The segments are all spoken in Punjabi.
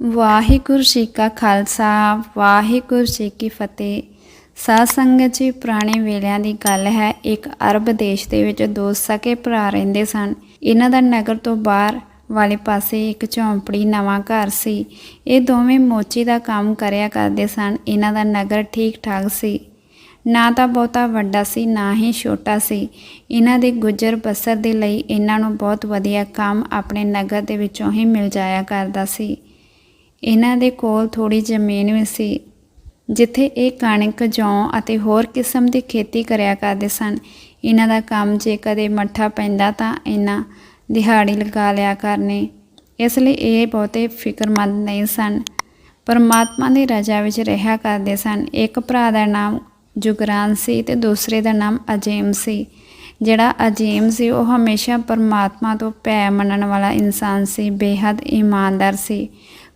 ਵਾਹਿਗੁਰੂ ਜੀ ਕਾ ਖਾਲਸਾ, ਵਾਹਿਗੁਰੂ ਜੀ ਕੀ ਫਤਿਹ। ਸਾਧ ਸੰਗਤ ਜੀ, ਪੁਰਾਣੇ ਵੇਲਿਆਂ ਦੀ ਗੱਲ ਹੈ, ਇੱਕ ਅਰਬ ਦੇਸ਼ ਦੇ ਵਿੱਚ ਦੋ ਸਕੇ ਭਰਾ ਰਹਿੰਦੇ ਸਨ। ਇਹਨਾਂ ਦਾ ਨਗਰ ਤੋਂ ਬਾਹਰ ਵਾਲੇ ਪਾਸੇ ਇੱਕ ਝੌਂਪੜੀ, ਨਵਾਂ ਘਰ ਸੀ। ਇਹ ਦੋਵੇਂ ਮੋਚੀ ਦਾ ਕੰਮ ਕਰਿਆ ਕਰਦੇ ਸਨ। ਇਹਨਾਂ ਦਾ ਨਗਰ ਠੀਕ ਠਾਕ ਸੀ। ਨਾ ਤਾਂ ਬਹੁਤਾ ਵੱਡਾ ਸੀ, ਨਾ ਹੀ ਛੋਟਾ ਸੀ। ਇਹਨਾਂ ਦੇ ਗੁਜ਼ਰ ਬਸਰ ਦੇ ਲਈ ਇਹਨਾਂ ਨੂੰ ਬਹੁਤ ਵਧੀਆ ਕੰਮ ਆਪਣੇ ਨਗਰ ਦੇ ਵਿੱਚੋਂ ਹੀ ਮਿਲ ਜਾਇਆ ਕਰਦਾ ਸੀ। ਇਹਨਾਂ ਦੇ ਕੋਲ ਥੋੜੀ ਜ਼ਮੀਨ ਵੀ ਸੀ, ਜਿੱਥੇ ਇਹ ਕਣਕ, ਜੌਂ ਅਤੇ ਹੋਰ ਕਿਸਮ ਦੀ ਖੇਤੀ ਕਰਿਆ ਕਰਦੇ ਸਨ। ਇਹਨਾਂ ਦਾ ਕੰਮ ਜੇ ਕਦੇ ਮੱਠਾ ਪੈਂਦਾ ਤਾਂ ਇਹਨਾਂ ਦਿਹਾੜੀ ਲਗਾ ਲਿਆ ਕਰਨੇ। ਇਸ ਲਈ ਇਹ ਬਹੁਤੇ ਫਿਕਰਮੰਦ ਨਹੀਂ ਸਨ। ਪਰਮਾਤਮਾ ਦੀ ਰਜ਼ਾ ਵਿੱਚ ਰਿਹਾ ਕਰਦੇ ਸਨ। ਇੱਕ ਭਰਾ ਦਾ ਨਾਮ ਜੁਗਰਾਨ ਸੀ ਤੇ ਦੂਸਰੇ ਦਾ ਨਾਮ ਅਜੀਮ ਸੀ। ਜਿਹੜਾ ਅਜੀਮ ਸੀ, ਉਹ ਹਮੇਸ਼ਾ ਪਰਮਾਤਮਾ ਤੋਂ ਭੈ ਮੰਨਣ ਵਾਲਾ ਇਨਸਾਨ ਸੀ, ਬੇਹੱਦ ਇਮਾਨਦਾਰ ਸੀ।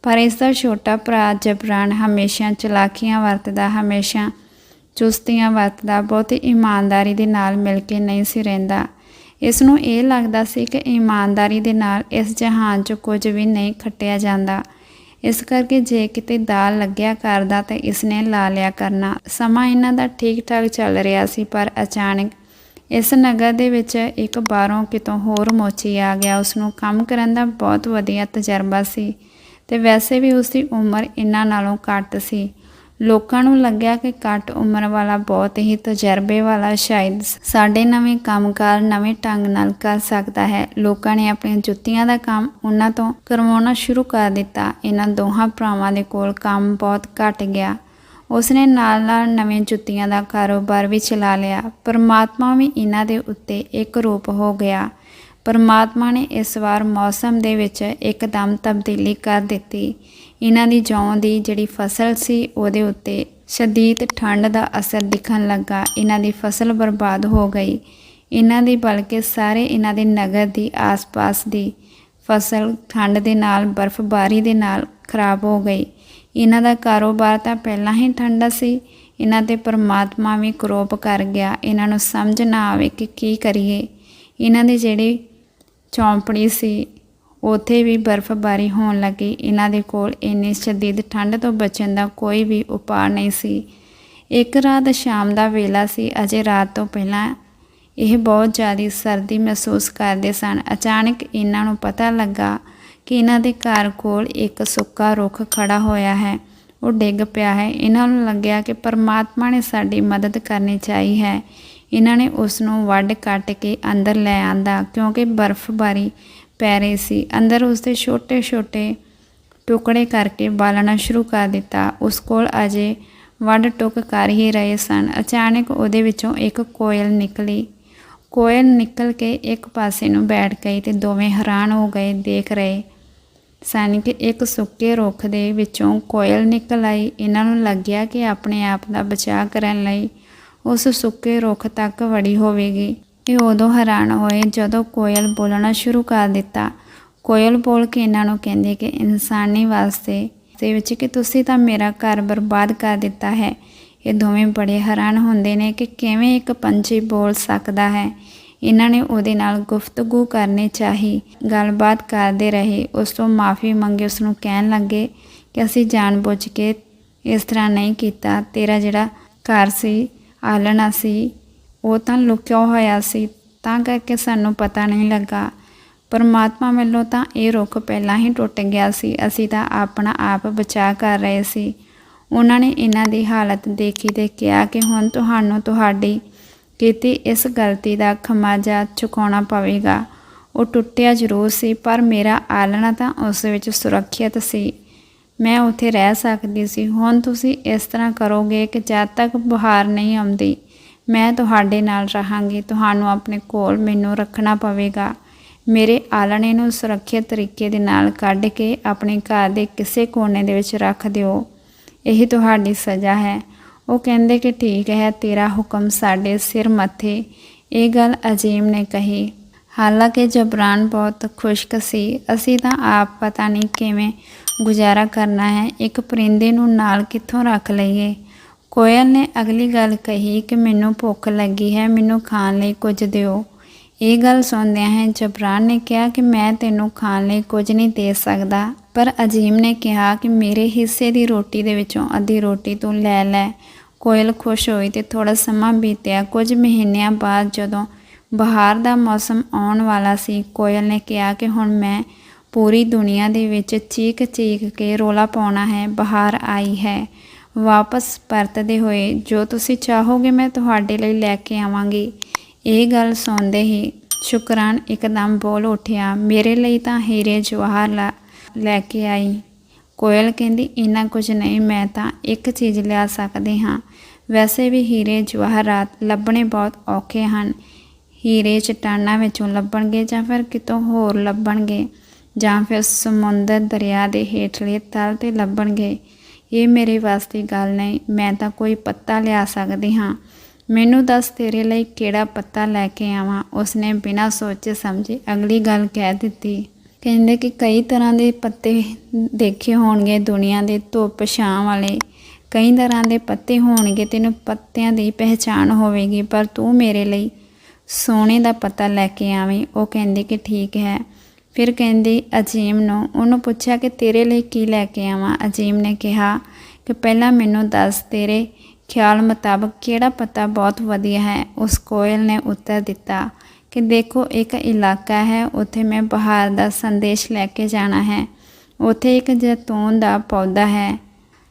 ਪਰ ਇਸ ਦਾ ਛੋਟਾ ਭਰਾ ਜਬਰਾਨ ਹਮੇਸ਼ਾ ਚਲਾਕੀਆਂ ਵਰਤਦਾ, ਹਮੇਸ਼ਾ ਚੁਸਤੀਆਂ ਵਰਤਦਾ, ਬਹੁਤੀ ਇਮਾਨਦਾਰੀ ਦੇ ਨਾਲ ਮਿਲ ਕੇ ਨਹੀਂ ਸੀ ਰਹਿੰਦਾ। ਇਸ ਨੂੰ ਇਹ ਲੱਗਦਾ ਸੀ ਕਿ ਇਮਾਨਦਾਰੀ ਦੇ ਨਾਲ ਇਸ ਜਹਾਨ 'ਚ ਕੁਝ ਵੀ ਨਹੀਂ ਖੱਟਿਆ ਜਾਂਦਾ। ਇਸ ਕਰਕੇ ਜੇ ਕਿਤੇ ਦਾਲ ਲੱਗਿਆ ਕਰਦਾ ਤਾਂ ਇਸਨੇ ਲਾ ਲਿਆ ਕਰਨਾ। ਸਮਾਂ ਇਹਨਾਂ ਦਾ ਠੀਕ ਠਾਕ ਚੱਲ ਰਿਹਾ ਸੀ, ਪਰ ਅਚਾਨਕ ਇਸ ਨਗਰ ਦੇ ਵਿੱਚ ਇੱਕ ਬਾਹਰੋਂ ਕਿਤੋਂ ਹੋਰ ਮੋਚੀ ਆ ਗਿਆ। ਉਸ ਨੂੰ ਕੰਮ ਕਰਨ ਦਾ ਬਹੁਤ ਵਧੀਆ ਤਜਰਬਾ ਸੀ। ਤੇ ਵੈਸੇ ਵੀ ਉਸ ਦੀ ਉਮਰ ਇਹਨਾਂ ਨਾਲੋਂ ਘੱਟ ਸੀ। ਲੋਕਾਂ ਨੂੰ ਲੱਗਿਆ ਕਿ ਘੱਟ ਉਮਰ ਵਾਲਾ ਬਹੁਤ ਹੀ ਤਜਰਬੇ ਵਾਲਾ ਸ਼ਾਇਦ ਸਾਡੇ ਨਵੇਂ ਕੰਮਕਾਰ ਨਵੇਂ ਢੰਗ ਨਾਲ ਕਰ ਸਕਦਾ ਹੈ। ਲੋਕਾਂ ਨੇ ਆਪਣੀਆਂ ਜੁੱਤੀਆਂ ਦਾ ਕੰਮ ਉਹਨਾਂ ਤੋਂ ਕਰਵਾਉਣਾ ਸ਼ੁਰੂ ਕਰ ਦਿੱਤਾ। ਇਹਨਾਂ ਦੋਹਾਂ ਭਰਾਵਾਂ ਦੇ ਕੋਲ ਕੰਮ ਬਹੁਤ ਘਟ ਗਿਆ। ਉਸਨੇ ਨਾਲ ਨਾਲ ਨਵੇਂ ਜੁੱਤੀਆਂ ਦਾ ਕਾਰੋਬਾਰ ਵੀ ਚਲਾ ਲਿਆ। ਪਰਮਾਤਮਾ ਵੀ ਇਹਨਾਂ ਦੇ ਉੱਤੇ ਇੱਕ ਰੂਪ ਹੋ ਗਿਆ। ਪਰਮਾਤਮਾ ਨੇ ਇਸ ਵਾਰ ਮੌਸਮ ਦੇ ਵਿੱਚ ਇੱਕਦਮ ਤਬਦੀਲੀ ਕਰ ਦਿੱਤੀ। ਇਹਨਾਂ ਦੀ ਜੌਂ ਦੀ ਜਿਹੜੀ ਫਸਲ ਸੀ, ਉਹਦੇ ਉੱਤੇ ਸ਼ਦੀਦ ਠੰਡ ਦਾ ਅਸਰ ਦਿਖਣ ਲੱਗਾ। ਇਹਨਾਂ ਦੀ ਫਸਲ ਬਰਬਾਦ ਹੋ ਗਈ। ਇਹਨਾਂ ਦੀ ਬਲਕਿ ਸਾਰੇ ਇਹਨਾਂ ਦੇ ਨਗਰ ਦੀ ਆਸ-ਪਾਸ ਦੀ ਫਸਲ ਠੰਡ ਦੇ ਨਾਲ, ਬਰਫ਼ਬਾਰੀ ਦੇ ਨਾਲ ਖਰਾਬ ਹੋ ਗਈ। ਇਹਨਾਂ ਦਾ ਕਾਰੋਬਾਰ ਤਾਂ ਪਹਿਲਾਂ ਹੀ ਠੰਡਾ ਸੀ। ਇਹਨਾਂ ਤੇ ਪਰਮਾਤਮਾ ਵੀ ਕਰੋਪ ਕਰ ਗਿਆ। ਇਹਨਾਂ ਨੂੰ ਸਮਝ ਨਾ ਆਵੇ ਕਿ ਕੀ ਕਰੀਏ। ਇਹਨਾਂ ਦੇ ਜਿਹੜੇ ਚੌਂਪੜੀ ਸੀ। ਉਥੇ ਵੀ ਬਰਫ਼ਬਾਰੀ ਹੋਣ ਲੱਗੀ। ਇਹਨਾਂ ਦੇ ਕੋਲ ਇੰਨੀ ਸ਼ਦੀਦ ਠੰਡ ਤੋਂ ਬਚਣ ਦਾ ਕੋਈ ਵੀ ਉਪਾਅ ਨਹੀਂ ਸੀ। ਇੱਕ ਰਾਤ ਸ਼ਾਮ ਦਾ ਵੇਲਾ ਸੀ। ਅਜੇ ਰਾਤ ਤੋਂ ਪਹਿਲਾਂ ਇਹ ਬਹੁਤ ਜ਼ਿਆਦਾ ਸਰਦੀ ਮਹਿਸੂਸ ਕਰਦੇ ਸਨ। ਅਚਾਨਕ ਇਹਨਾਂ ਨੂੰ ਪਤਾ ਲੱਗਾ ਕਿ ਇਹਨਾਂ ਦੇ ਘਰ ਕੋਲ ਇੱਕ ਸੁੱਕਾ ਰੁੱਖ ਖੜਾ ਹੋਇਆ ਹੈ। ਉਹ ਡਿੱਗ ਪਿਆ ਹੈ। ਇਹਨਾਂ ਨੂੰ ਲੱਗਿਆ ਕਿ ਪਰਮਾਤਮਾ ਨੇ ਸਾਡੀ ਮਦਦ ਕਰਨੀ ਚਾਹੀ ਹੈ। ਇਹਨਾਂ ਨੇ ਉਸ ਨੂੰ ਵੱਢ ਕੱਟ ਕੇ ਅੰਦਰ ਲੈ ਆਂਦਾ ਕਿਉਂਕਿ ਬਰਫ਼ਬਾਰੀ ਪੈ ਰਹੀ ਸੀ। ਅੰਦਰ ਉਸ ਦੇ ਛੋਟੇ-ਛੋਟੇ ਟੁਕੜੇ ਕਰਕੇ ਬਾਲਣਾ ਸ਼ੁਰੂ ਕਰ ਦਿੱਤਾ। ਉਸ ਕੋਲ ਅਜੇ ਵੱਢ ਟੁਕ ਕਰ ਹੀ ਰਹੇ ਸਨ। ਅਚਾਨਕ ਉਹਦੇ ਵਿੱਚੋਂ ਇੱਕ ਕੋਇਲ ਨਿਕਲੀ। ਕੋਇਲ ਨਿਕਲ ਕੇ ਇੱਕ ਪਾਸੇ ਨੂੰ ਬੈਠ ਗਈ ਤੇ ਦੋਵੇਂ ਹੈਰਾਨ ਹੋ ਗਏ। ਦੇਖ ਰਹੇ ਸਨ ਕਿ ਇੱਕ ਸੁੱਕੇ ਰੁੱਖ ਦੇ ਵਿੱਚੋਂ ਕੋਇਲ ਨਿਕਲ ਆਈ। ਇਹਨਾਂ ਨੂੰ ਲੱਗਿਆ ਕਿ ਆਪਣੇ ਆਪ ਦਾ ਬਚਾਅ ਕਰਨ ਲਈ ਉਸ ਸੁੱਕੇ ਰੁੱਖ ਤੱਕ ਵੜੀ ਹੋਵੇਗੀ। ਇਹ ਉਦੋਂ ਹੈਰਾਨ ਹੋਏ ਜਦੋਂ ਕੋਇਲ ਬੋਲਣਾ ਸ਼ੁਰੂ ਕਰ ਦਿੱਤਾ। ਕੋਇਲ ਬੋਲ ਕੇ ਇਹਨਾਂ ਨੂੰ ਕਹਿੰਦੇ ਕਿ ਇਨਸਾਨੀ ਵਾਸਤੇ, ਦੇ ਵਿੱਚ ਕਿ ਤੁਸੀਂ ਤਾਂ ਮੇਰਾ ਘਰ ਬਰਬਾਦ ਕਰ ਦਿੱਤਾ ਹੈ। ਇਹ ਦੋਵੇਂ ਬੜੇ ਹੈਰਾਨ ਹੁੰਦੇ ਨੇ ਕਿ ਕਿਵੇਂ ਇੱਕ ਪੰਛੀ ਬੋਲ ਸਕਦਾ ਹੈ। ਇਹਨਾਂ ਨੇ ਉਹਦੇ ਨਾਲ ਗੁਫ਼ਤਗੂ ਕਰਨੀ ਚਾਹੀ। ਗੱਲਬਾਤ ਕਰਦੇ ਰਹੇ। ਉਸ ਤੋਂ ਮਾਫੀ ਮੰਗੀ, ਉਸ ਨੂੰ ਕਹਿਣ ਲੱਗੇ ਕਿ ਅਸੀਂ ਜਾਣਬੁੱਝ ਕੇ ਇਸ ਤਰ੍ਹਾਂ ਨਹੀਂ ਕੀਤਾ। ਤੇਰਾ ਜਿਹੜਾ ਘਰ ਸੀ ਆਲਣਾ ਸੀ। ਉਹ ਤਾਂ ਲੁਕਿਆ ਹੋਇਆ ਸੀ, ਤਾਂ ਕਰਕੇ ਸਾਨੂੰ ਪਤਾ ਨਹੀਂ ਲੱਗਾ। ਪਰਮਾਤਮਾ ਵੱਲੋਂ ਤਾਂ ਇਹ ਰੁੱਖ ਪਹਿਲਾਂ ਹੀ ਟੁੱਟ ਗਿਆ ਸੀ। ਅਸੀਂ ਤਾਂ ਆਪਣਾ ਆਪ ਬਚਾਅ ਕਰ ਰਹੇ ਸੀ। ਉਹਨਾਂ ਨੇ ਇਹਨਾਂ ਦੀ ਹਾਲਤ ਦੇਖੀ ਤੇ ਕਿਹਾ ਕਿ ਹੁਣ ਤੁਹਾਨੂੰ ਤੁਹਾਡੀ ਕੀਤੀ ਇਸ ਗਲਤੀ ਦਾ ਖਮਾਜਾ ਚੁਕਾਉਣਾ ਪਵੇਗਾ। ਉਹ ਟੁੱਟਿਆ ਜ਼ਰੂਰ ਸੀ, ਪਰ ਮੇਰਾ ਆਲਣਾ ਤਾਂ ਉਸ ਵਿੱਚ ਸੁਰੱਖਿਅਤ ਸੀ। ਮੈਂ ਉੱਥੇ ਰਹਿ ਸਕਦੀ ਸੀ। ਹੁਣ ਤੁਸੀਂ ਇਸ ਤਰ੍ਹਾਂ ਕਰੋਗੇ ਕਿ ਜਦ ਤੱਕ ਬੁਹਾਰ ਨਹੀਂ ਆਉਂਦੀ, ਮੈਂ ਤੁਹਾਡੇ ਨਾਲ ਰਹਾਂਗੀ। ਤੁਹਾਨੂੰ ਆਪਣੇ ਕੋਲ ਮੈਨੂੰ ਰੱਖਣਾ ਪਵੇਗਾ। ਮੇਰੇ ਆਲਣੇ ਨੂੰ ਸੁਰੱਖਿਅਤ ਤਰੀਕੇ ਦੇ ਨਾਲ ਕੱਢ ਕੇ ਆਪਣੇ ਘਰ ਦੇ ਕਿਸੇ ਕੋਨੇ ਦੇ ਵਿੱਚ ਰੱਖ ਦਿਓ। ਇਹ ਤੁਹਾਡੀ ਸਜ਼ਾ ਹੈ। ਉਹ ਕਹਿੰਦੇ ਕਿ ਠੀਕ ਹੈ, ਤੇਰਾ ਹੁਕਮ ਸਾਡੇ ਸਿਰ ਮੱਥੇ। ਇਹ ਗੱਲ ਅਜੀਮ ਨੇ ਕਹੀ। ਹਾਲਾਂਕਿ ਜਬਰਾਨ ਬਹੁਤ ਖੁਸ਼ਕ ਸੀ। ਅਸੀਂ ਤਾਂ ਆਪ ਪਤਾ ਨਹੀਂ ਕਿਵੇਂ ਗੁਜ਼ਾਰਾ ਕਰਨਾ ਹੈ। ਇੱਕ ਪਰਿੰਦੇ ਨੂੰ ਨਾਲ ਕਿੱਥੋਂ ਰੱਖ ਲਈਏ? ਕੋਇਲ ਨੇ ਅਗਲੀ ਗੱਲ ਕਹੀ ਕਿ ਮੈਨੂੰ ਭੁੱਖ ਲੱਗੀ ਹੈ, ਮੈਨੂੰ ਖਾਣ ਲਈ ਕੁਝ ਦਿਓ। ਇਹ ਗੱਲ ਸੁਣਦਿਆਂ ਹੈ ਜਬਰਾਨ ਨੇ ਕਿਹਾ ਕਿ ਮੈਂ ਤੈਨੂੰ ਖਾਣ ਲਈ ਕੁਝ ਨਹੀਂ ਦੇ ਸਕਦਾ, ਪਰ ਅਜੀਮ ਨੇ ਕਿਹਾ ਕਿ ਮੇਰੇ ਹਿੱਸੇ ਦੀ ਰੋਟੀ ਦੇ ਵਿੱਚੋਂ ਅੱਧੀ ਰੋਟੀ ਤੂੰ ਲੈ ਲੈ। ਕੋਇਲ ਖੁਸ਼ ਹੋਈ ਤੇ ਥੋੜਾ ਸਮਾਂ ਬੀਤਿਆ। ਕੁਝ ਮਹੀਨਿਆਂ ਬਾਅਦ ਜਦੋਂ ਬਹਾਰ ਦਾ ਮੌਸਮ ਆਉਣ ਵਾਲਾ ਸੀ। ਕੋਇਲ ਨੇ ਕਿਹਾ ਕਿ ਹੁਣ ਮੈਂ ਪੂਰੀ ਦੁਨੀਆ ਦੇ ਵਿੱਚ ਚੀਕ ਚੀਕ ਕੇ ਰੋਲਾ ਪਾਉਣਾ ਹੈ, ਬਹਾਰ ਆਈ ਹੈ। ਵਾਪਸ ਪਰਤਦੇ ਹੋਏ, ਜੋ ਤੁਸੀਂ ਚਾਹੋਗੇ ਮੈਂ ਤੁਹਾਡੇ ਲਈ ਲੈ ਕੇ ਆਵਾਂਗੀ। ਇਹ ਗੱਲ ਸੁਣਦੇ ਹੀ ਸ਼ੁਕਰਾਨ ਇੱਕਦਮ ਬੋਲ ਉੱਠਿਆ, ਮੇਰੇ ਲਈ ਤਾਂ ਹੀਰੇ ਜਵਾਹਰ ਲਾ- ਲੈ ਕੇ ਆਈ। ਕੋਇਲ ਕਹਿੰਦੀ, ਇੰਨਾ ਕੁਝ ਨਹੀਂ, ਮੈਂ ਤਾਂ ਇੱਕ ਚੀਜ਼ ਲਿਆ ਸਕਦੀ ਹਾਂ। ਵੈਸੇ ਵੀ ਹੀਰੇ ਜਵਾਹਰਾਤ ਲੱਭਣੇ ਬਹੁਤ ਔਖੇ ਹਨ। ਹੀਰੇ ਚਟਾਨਾਂ ਵਿੱਚੋਂ ਲੱਭਣਗੇ ਜਾਂ ਫਿਰ ਕਿਤੋਂ ਹੋਰ ਲੱਭਣਗੇ ਜਾਂ ਫਿਰ ਸਮੁੰਦਰ ਦਰਿਆ ਦੇ ਹੇਠਲੇ ਤਲ ਤੇ ਲੱਭਣਗੇ। ਇਹ ਮੇਰੇ ਵਾਸਤੇ ਗੱਲ ਨਹੀਂ, ਮੈਂ ਤਾਂ ਕੋਈ ਪੱਤਾ ਲਿਆ ਸਕਦੀ ਹਾਂ। ਮੈਨੂੰ ਦੱਸ ਤੇਰੇ ਲਈ ਕਿਹੜਾ ਪੱਤਾ ਲੈ ਕੇ ਆਵਾਂ? ਉਸਨੇ ਬਿਨਾਂ ਸੋਚੇ ਸਮਝੇ ਅਗਲੀ ਗੱਲ ਕਹਿ ਦਿੱਤੀ। ਕਹਿੰਦੇ ਕਿ ਕਈ ਤਰ੍ਹਾਂ ਦੇ ਪੱਤੇ ਦੇਖੇ ਹੋਣਗੇ ਦੁਨੀਆ ਦੇ ਧੁੱਪ ਛਾਂ ਵਾਲੇ। ਕਈ ਤਰ੍ਹਾਂ ਦੇ ਪੱਤੇ ਹੋਣਗੇ, ਤੈਨੂੰ ਪੱਤਿਆਂ ਦੀ ਪਹਿਚਾਣ ਹੋਵੇਗੀ, ਪਰ ਤੂੰ ਮੇਰੇ ਲਈ ਸੋਨੇ ਦਾ ਪਤਾ ਲੈ ਕੇ ਆਵੇਂ। ਉਹ ਕਹਿੰਦੀ ਕਿ ਠੀਕ ਹੈ। ਫਿਰ ਕਹਿੰਦੀ, ਅਜੀਮ ਨੂੰ। ਉਹਨੂੰ ਪੁੱਛਿਆ ਕਿ, ਤੇਰੇ ਲਈ ਕੀ ਲੈ ਕੇ ਆਵਾਂ? ਅਜੀਮ ਨੇ ਕਿਹਾ ਕਿ, ਪਹਿਲਾਂ ਮੈਨੂੰ ਦੱਸ, ਤੇਰੇ ਖਿਆਲ ਮੁਤਾਬਕ ਕਿਹੜਾ ਪਤਾ ਬਹੁਤ ਵਧੀਆ ਹੈ? ਉਸ ਕੋਇਲ ਨੇ ਉੱਤਰ ਦਿੱਤਾ ਕਿ, ਦੇਖੋ, ਇੱਕ ਇਲਾਕਾ ਹੈ। ਉੱਥੇ ਮੈਂ ਬਹਾਰ ਦਾ ਸੰਦੇਸ਼ ਲੈ ਕੇ ਜਾਣਾ ਹੈ। ਉੱਥੇ ਇੱਕ ਜੈਤੂਨ ਦਾ ਪੌਦਾ ਹੈ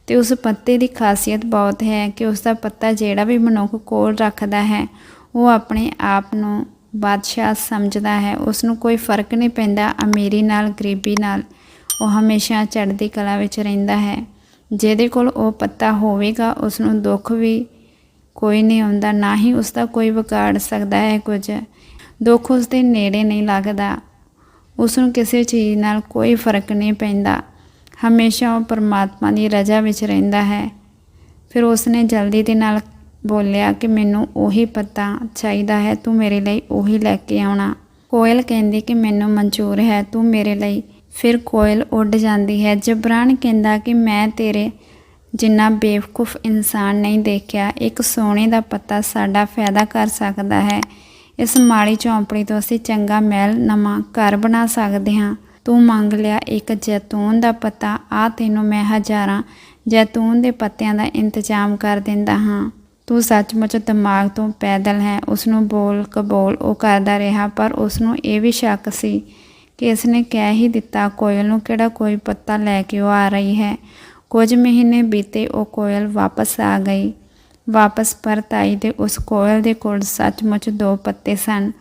ਤੇ ਉਸ ਪੱਤੇ ਦੀ ਖਾਸੀਅਤ ਬਹੁਤ ਹੈ ਕਿ ਉਸ ਦਾ ਪੱਤਾ ਜਿਹੜਾ ਵੀ ਮਨੁੱਖ ਕੋਲ ਰੱਖਦਾ ਹੈ ਉਹ ਆਪਣੇ ਆਪ ਨੂੰ ਬਾਦਸ਼ਾਹ ਸਮਝਦਾ ਹੈ। ਉਸ ਨੂੰ ਕੋਈ ਫ਼ਰਕ ਨਹੀਂ ਪੈਂਦਾ। ਅਮੀਰੀ ਨਾਲ, ਗਰੀਬੀ ਨਾਲ ਉਹ ਹਮੇਸ਼ਾ ਚੜ੍ਹਦੀ ਕਲਾ ਵਿੱਚ ਰਹਿੰਦਾ ਹੈ। ਜਿਹਦੇ ਕੋਲ ਉਹ ਪੱਤਾ ਹੋਵੇਗਾ ਉਸ ਨੂੰ ਦੁੱਖ ਵੀ ਕੋਈ ਨਹੀਂ ਆਉਂਦਾ। ਨਾ ਹੀ ਉਸ ਦਾ ਕੋਈ ਵਿਗਾੜ ਸਕਦਾ ਹੈ ਕੁਝ। ਦੁੱਖ ਉਸ ਦੇ ਨੇੜੇ ਨਹੀਂ ਲੱਗਦਾ। ਉਸ ਨੂੰ ਕਿਸੇ ਚੀਜ਼ ਨਾਲ ਕੋਈ ਫ਼ਰਕ ਨਹੀਂ ਪੈਂਦਾ। ਹਮੇਸ਼ਾ ਉਹ ਪਰਮਾਤਮਾ ਦੀ ਰਜ਼ਾ ਵਿੱਚ ਰਹਿੰਦਾ ਹੈ। ਫਿਰ ਉਸ ਨੇ ਜਲਦੀ ਦੇ ਨਾਲ ਬੋਲਿਆ ਕਿ ਮੈਨੂੰ ਉਹੀ ਪਤਾ ਚਾਹੀਦਾ ਹੈ, ਤੂੰ ਮੇਰੇ ਲਈ ਉਹੀ ਲੈ ਕੇ ਆਉਣਾ। ਕੋਇਲ ਕਹਿੰਦੀ ਕਿ ਮੈਨੂੰ ਮਨਜ਼ੂਰ ਹੈ, ਤੂੰ ਮੇਰੇ ਲਈ। ਫਿਰ ਕੋਇਲ ਉੱਡ ਜਾਂਦੀ ਹੈ। ਜਬਰਾਨ ਕਹਿੰਦਾ ਕਿ ਮੈਂ ਤੇਰੇ ਜਿੰਨਾ ਬੇਵਕੂਫ ਇਨਸਾਨ ਨਹੀਂ ਦੇਖਿਆ, ਇੱਕ ਸੋਨੇ ਦਾ ਪੱਤਾ ਸਾਡਾ ਫਾਇਦਾ ਕਰ ਸਕਦਾ ਹੈ। ਇਸ ਮਾੜੀ ਝੌਂਪੜੀ ਤੋਂ ਅਸੀਂ ਚੰਗਾ ਮਹਿਲ ਨਵਾਂ ਘਰ ਬਣਾ ਸਕਦੇ ਹਾਂ। ਤੂੰ ਮੰਗ ਲਿਆ ਇੱਕ ਜੈਤੂਨ ਦਾ ਪੱਤਾ ਆ ਤੈਨੂੰ ਮੈਂ ਹਜ਼ਾਰਾਂ ਜੈਤੂਨ ਦੇ ਪੱਤਿਆਂ ਦਾ ਇੰਤਜ਼ਾਮ ਕਰ ਦਿੰਦਾ ਹਾਂ। ਤੂੰ ਸੱਚਮੁੱਚ ਦਿਮਾਗ ਤੋਂ ਪੈਦਲ ਹੈ। ਉਸ ਨੂੰ ਬੋਲ ਕਬੋਲ ਉਹ ਕਰਦਾ ਰਿਹਾ, ਪਰ ਉਸ ਨੂੰ ਇਹ ਵੀ ਸ਼ੱਕ ਸੀ ਕਿ ਇਸ ਨੇ ਕਹਿ ਹੀ ਦਿੱਤਾ, ਕੋਇਲ ਨੂੰ ਕਿਹੜਾ ਕੋਈ ਪੱਤਾ ਲੈ ਕੇ ਉਹ ਆ ਰਹੀ ਹੈ। ਕੁਝ ਮਹੀਨੇ ਬੀਤੇ ਉਹ ਕੋਇਲ ਵਾਪਸ ਆ ਗਈ। ਵਾਪਸ ਪਰਤ ਆਈ ਤੇ ਉਸ ਕੋਇਲ ਦੇ ਕੋਲ ਸੱਚਮੁੱਚ ਦੋ ਪੱਤੇ ਸਨ।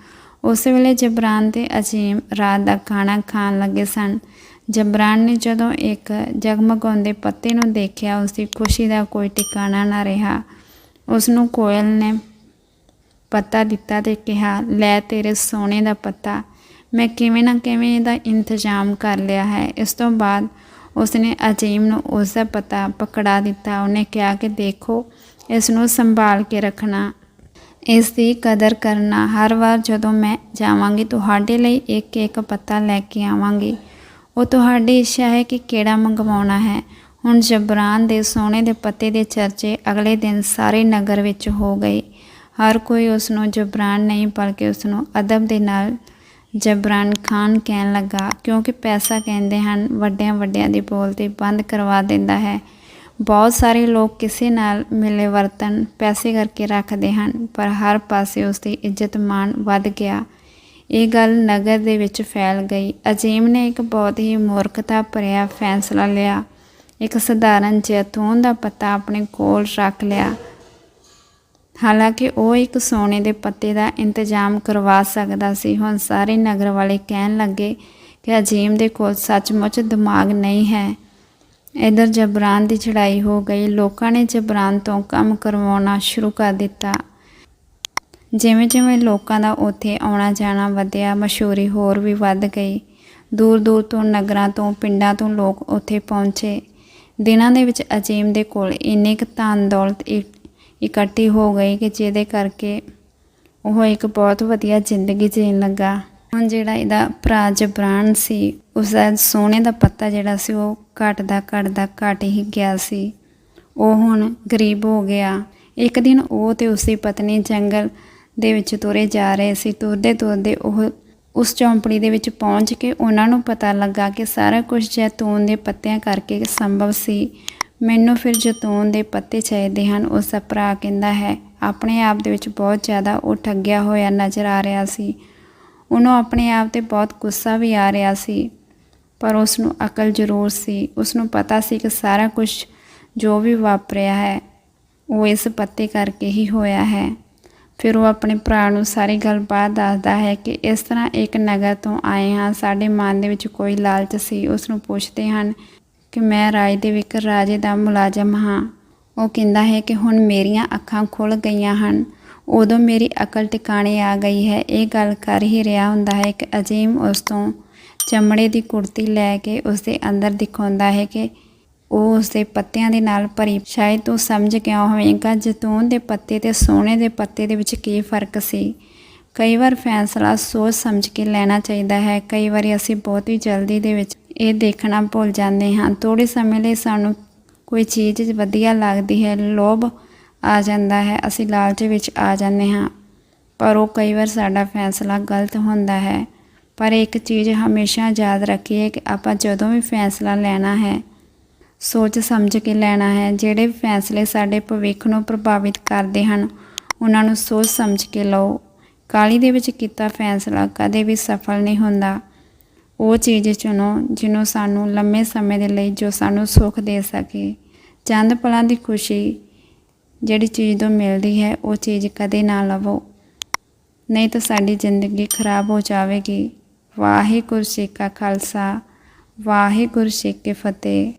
ਉਸ ਵੇਲੇ ਜਬਰਾਨ ਤੇ ਅਜੀਮ ਰਾਤ ਦਾ ਖਾਣਾ ਖਾਣ ਲੱਗੇ ਸਨ। ਜਬਰਾਨ ਨੇ ਜਦੋਂ ਇੱਕ ਜਗਮਗਾਉਂਦੇ ਪੱਤੇ ਨੂੰ ਦੇਖਿਆ ਉਸ ਦੀ ਖੁਸ਼ੀ ਦਾ ਕੋਈ ਟਿਕਾਣਾ ਨਾ ਰਿਹਾ। ਉਸ ਨੂੰ ਕੋਇਲ ਨੇ ਪਤਾ ਦਿੱਤਾ ਤੇ ਕਿਹਾ, ਲੈ ਤੇਰੇ ਸੋਨੇ ਦਾ ਪੱਤਾ, ਮੈਂ ਕਿਵੇਂ ਨਾ ਕਿਵੇਂ ਇਹਦਾ ਇੰਤਜ਼ਾਮ ਕਰ ਲਿਆ ਹੈ। ਇਸ ਤੋਂ ਬਾਅਦ ਉਸਨੇ ਅਜੀਮ ਨੂੰ ਉਸ ਦਾ ਪਤਾ ਪਕੜਾ ਦਿੱਤਾ। ਉਹਨੇ ਕਿਹਾ ਕਿ ਦੇਖੋ ਇਸ ਨੂੰ ਸੰਭਾਲ ਕੇ ਰੱਖਣਾ ਇਸ ਦੀ ਕਦਰ ਕਰਨਾ। ਹਰ ਵਾਰ ਜਦੋਂ ਮੈਂ ਜਾਵਾਂਗੀ, ਤੁਹਾਡੇ ਲਈ ਇੱਕ ਇੱਕ ਪੱਤਾ ਲੈ ਕੇ ਆਵਾਂਗੀ। ਉਹ ਤੁਹਾਡੀ ਇੱਛਾ ਹੈ ਕਿ ਕਿਹੜਾ ਮੰਗਵਾਉਣਾ ਹੈ? ਹੁਣ ਜਬਰਾਨ ਦੇ ਸੋਨੇ ਦੇ ਪੱਤੇ ਦੇ ਚਰਚੇ ਅਗਲੇ ਦਿਨ ਸਾਰੇ ਨਗਰ ਵਿੱਚ ਹੋ ਗਏ। ਹਰ ਕੋਈ ਉਸ ਨੂੰ ਜਬਰਾਨ ਨਹੀਂ, ਬਲਕਿ ਉਸ ਨੂੰ ਅਦਬ ਦੇ ਨਾਲ ਜਬਰਾਨ ਖਾਨ ਕਹਿਣ ਲੱਗਾ, ਕਿਉਂਕਿ ਪੈਸਾ ਕਹਿੰਦੇ ਹਨ, ਵੱਡਿਆਂ ਵੱਡਿਆਂ ਦੀ ਬੋਲਤੀ ਬੰਦ ਕਰਵਾ ਦਿੰਦਾ ਹੈ। ਬਹੁਤ ਸਾਰੇ ਲੋਕ ਕਿਸੇ ਨਾਲ ਮਿਲੇ ਵਰਤਨ ਪੈਸੇ ਕਰਕੇ ਰੱਖਦੇ ਹਨ, ਪਰ ਹਰ ਪਾਸੇ ਉਸ ਦੀ ਇੱਜ਼ਤ ਮਾਣ ਵੱਧ ਗਿਆ। ਇਹ ਗੱਲ ਨਗਰ ਦੇ ਵਿੱਚ ਫੈਲ ਗਈ। ਅਜੀਮ ਨੇ ਇੱਕ ਬਹੁਤ ਹੀ ਮੂਰਖਤਾ ਭਰਿਆ ਫੈਸਲਾ ਲਿਆ। ਇੱਕ ਸਧਾਰਨ ਜੈਤੂਨ ਦਾ ਪੱਤਾ ਆਪਣੇ ਕੋਲ ਰੱਖ ਲਿਆ। ਹਾਲਾਂਕਿ ਉਹ ਇੱਕ ਸੋਨੇ ਦੇ ਪੱਤੇ ਦਾ ਇੰਤਜ਼ਾਮ ਕਰਵਾ ਸਕਦਾ ਸੀ। ਹੁਣ ਸਾਰੇ ਨਗਰ ਵਾਲੇ ਕਹਿਣ ਲੱਗੇ ਕਿ ਅਜੀਮ ਦੇ ਕੋਲ ਸੱਚਮੁੱਚ ਦਿਮਾਗ ਨਹੀਂ ਹੈ। ਇਧਰ ਜਬਰਾਨ ਦੀ ਚੜਾਈ ਹੋ ਗਈ। ਲੋਕਾਂ ਨੇ ਜਬਰਾਨ ਤੋਂ ਕੰਮ ਕਰਵਾਉਣਾ ਸ਼ੁਰੂ ਕਰ ਦਿੱਤਾ। ਜਿਵੇਂ ਜਿਵੇਂ ਲੋਕਾਂ ਦਾ ਉੱਥੇ ਆਉਣਾ ਜਾਣਾ ਵਧਿਆ, ਮਸ਼ਹੂਰੀ ਹੋਰ ਵੀ ਵੱਧ ਗਈ। ਦੂਰ ਦੂਰ ਤੋਂ ਨਗਰਾਂ ਤੋਂ, ਪਿੰਡਾਂ ਤੋਂ ਲੋਕ ਉੱਥੇ ਪਹੁੰਚੇ। ਦਿਨਾਂ ਦੇ ਵਿੱਚ ਅਜੀਮ ਦੇ ਕੋਲ ਇੰਨੀ ਕੁ ਧਨ ਦੌਲਤ ਇ- ਇਕੱਠੀ ਹੋ ਗਈ ਕਿ ਜਿਹਦੇ ਕਰਕੇ ਉਹ ਇੱਕ ਬਹੁਤ ਵਧੀਆ ਜ਼ਿੰਦਗੀ ਜੀਣ ਲੱਗਾ। ਹੁਣ ਜਿਹੜਾ ਇਹਦਾ ਭਰਾ ਜਬਰਾਨ ਸੀ ਉਸ ਦਾ ਸੋਨੇ ਦਾ ਪੱਤਾ ਜਿਹੜਾ ਸੀ, ਉਹ ਘਟਦਾ ਘਟਦਾ ਘਟ ਹੀ ਗਿਆ ਸੀ। ਉਹ ਹੁਣ ਗਰੀਬ ਹੋ ਗਿਆ। ਇੱਕ ਦਿਨ ਉਹ ਤੇ ਉਸਦੀ ਪਤਨੀ ਜੰਗਲ ਦੇ ਵਿੱਚ ਤੁਰੇ ਜਾ ਰਹੇ ਸੀ। ਤੁਰਦੇ ਤੁਰਦੇ ਉਹ ਉਸ ਚੌਂਪੜੀ ਦੇ ਵਿੱਚ ਪਹੁੰਚ ਕੇ ਉਹਨਾਂ ਨੂੰ ਪਤਾ ਲੱਗਾ ਕਿ ਸਾਰਾ ਕੁਝ ਜੈਤੂਨ ਦੇ ਪੱਤਿਆਂ ਕਰਕੇ ਸੰਭਵ ਸੀ। ਮੈਨੂੰ ਫਿਰ ਜੈਤੂਨ ਦੇ ਪੱਤੇ ਚਾਹੀਦੇ ਹਨ, ਉਸ ਦਾ ਭਰਾ ਕਹਿੰਦਾ ਹੈ। ਆਪਣੇ ਆਪ ਦੇ ਵਿੱਚ ਬਹੁਤ ਜ਼ਿਆਦਾ ਉਹ ਠੱਗਿਆ ਹੋਇਆ ਨਜ਼ਰ ਆ ਰਿਹਾ ਸੀ। ਉਹਨੂੰ ਆਪਣੇ ਆਪ ਤੇ ਬਹੁਤ ਗੁੱਸਾ ਵੀ ਆ ਰਿਹਾ ਸੀ, ਪਰ ਉਸ ਨੂੰ ਅਕਲ ਜ਼ਰੂਰ ਸੀ। ਉਸ ਨੂੰ ਪਤਾ ਸੀ ਕਿ ਸਾਰਾ ਕੁਝ ਜੋ ਵੀ ਵਾਪਰਿਆ ਹੈ, ਉਹ ਇਸ ਪੱਤੇ ਕਰਕੇ ਹੀ ਹੋਇਆ ਹੈ। ਫਿਰ ਉਹ ਆਪਣੇ ਭਰਾ ਨੂੰ ਸਾਰੀ ਗੱਲਬਾਤ ਦੱਸਦਾ ਹੈ ਕਿ ਇਸ ਤਰ੍ਹਾਂ ਇੱਕ ਨਗਰ ਤੋਂ ਆਏ ਹਾਂ। ਸਾਡੇ ਮਨ ਦੇ ਵਿੱਚ ਕੋਈ ਲਾਲਚ ਸੀ। ਉਸ ਨੂੰ ਪੁੱਛਦੇ ਹਨ ਕਿ ਮੈਂ ਰਾਜ ਦੇ ਵਿਕਰ ਰਾਜੇ ਦਾ ਮੁਲਾਜ਼ਮ ਹਾਂ। ਉਹ ਕਹਿੰਦਾ ਹੈ ਕਿ ਹੁਣ ਮੇਰੀਆਂ ਅੱਖਾਂ ਖੁੱਲ ਗਈਆਂ ਹਨ। ਉਦੋਂ ਮੇਰੀ ਅਕਲ ਟਿਕਾਣੇ ਆ ਗਈ ਹੈ। ਇਹ ਗੱਲ ਕਰ ਹੀ ਰਿਹਾ ਹੁੰਦਾ ਹੈ ਕਿ ਅਜੀਮ ਉਸ ਤੋਂ ਚਮੜੇ ਦੀ ਕੁੜਤੀ ਲੈ ਕੇ ਉਸ ਦੇ ਅੰਦਰ ਦਿਖਾਉਂਦਾ ਹੈ ਕਿ ਉਹ ਉਸਦੇ ਪੱਤਿਆਂ ਦੇ ਨਾਲ ਭਰੀ। ਸ਼ਾਇਦ ਤੂੰ ਸਮਝ ਗਿਆ ਹੋਵੇਗਾ ਜੈਤੂਨ ਦੇ ਪੱਤੇ ਤੇ ਸੋਨੇ ਦੇ ਪੱਤੇ ਦੇ ਵਿੱਚ ਕੀ ਫ਼ਰਕ ਸੀ। ਕਈ ਵਾਰ ਫੈਸਲਾ ਸੋਚ ਸਮਝ ਕੇ ਲੈਣਾ ਚਾਹੀਦਾ ਹੈ। ਕਈ ਵਾਰੀ ਅਸੀਂ ਬਹੁਤ ਹੀ ਜਲਦੀ ਦੇ ਵਿੱਚ ਇਹ ਦੇਖਣਾ ਭੁੱਲ ਜਾਂਦੇ ਹਾਂ। ਥੋੜੇ ਸਮੇਂ ਲਈ ਸਾਨੂੰ ਕੋਈ ਚੀਜ਼ ਵਧੀਆ ਲੱਗਦੀ ਹੈ, ਲੋਭ ਆ ਜਾਂਦਾ ਹੈ। ਅਸੀਂ ਲਾਲਚ ਵਿੱਚ ਆ ਜਾਂਦੇ ਹਾਂ। ਪਰ ਉਹ ਕਈ ਵਾਰ ਸਾਡਾ ਫੈਸਲਾ ਗਲਤ ਹੁੰਦਾ ਹੈ। ਪਰ ਇੱਕ ਚੀਜ਼ ਹਮੇਸ਼ਾ ਯਾਦ ਰੱਖੀਏ ਕਿ ਆਪਾਂ ਜਦੋਂ ਵੀ ਫੈਸਲਾ ਲੈਣਾ ਹੈ ਸੋਚ ਸਮਝ ਕੇ ਲੈਣਾ ਹੈ, ਜਿਹੜੇ ਫੈਸਲੇ ਸਾਡੇ ਭਵਿੱਖ ਨੂੰ ਪ੍ਰਭਾਵਿਤ ਕਰਦੇ ਹਨ, ਉਹਨਾਂ ਨੂੰ ਸੋਚ ਸਮਝ ਕੇ ਲਓ। ਕਾਲੀ ਦੇ ਵਿੱਚ ਕੀਤਾ ਫੈਸਲਾ ਕਦੇ ਵੀ ਸਫਲ ਨਹੀਂ ਹੁੰਦਾ। ਉਹ ਚੀਜ਼ ਚੁਣੋ ਜਿਹਨੂੰ ਸਾਨੂੰ ਲੰਮੇ ਸਮੇਂ ਦੇ ਲਈ ਜੋ ਸਾਨੂੰ ਸੁੱਖ ਦੇ ਸਕੇ। ਚੰਦ ਪਲਾਂ ਦੀ ਖੁਸ਼ੀ ਜਿਹੜੀ ਚੀਜ਼ ਤੋਂ ਮਿਲਦੀ ਹੈ, ਉਹ ਚੀਜ਼ ਕਦੇ ਨਾ ਲਵੋ। ਨਹੀਂ ਤਾਂ ਸਾਡੀ ਜ਼ਿੰਦਗੀ ਖਰਾਬ ਹੋ ਜਾਵੇਗੀ। ਵਾਹਿਗੁਰੂ ਜੀ ਕਾ ਖਾਲਸਾ, ਵਾਹਿਗੁਰੂ ਜੀ ਕੀ ਫਤਿਹ।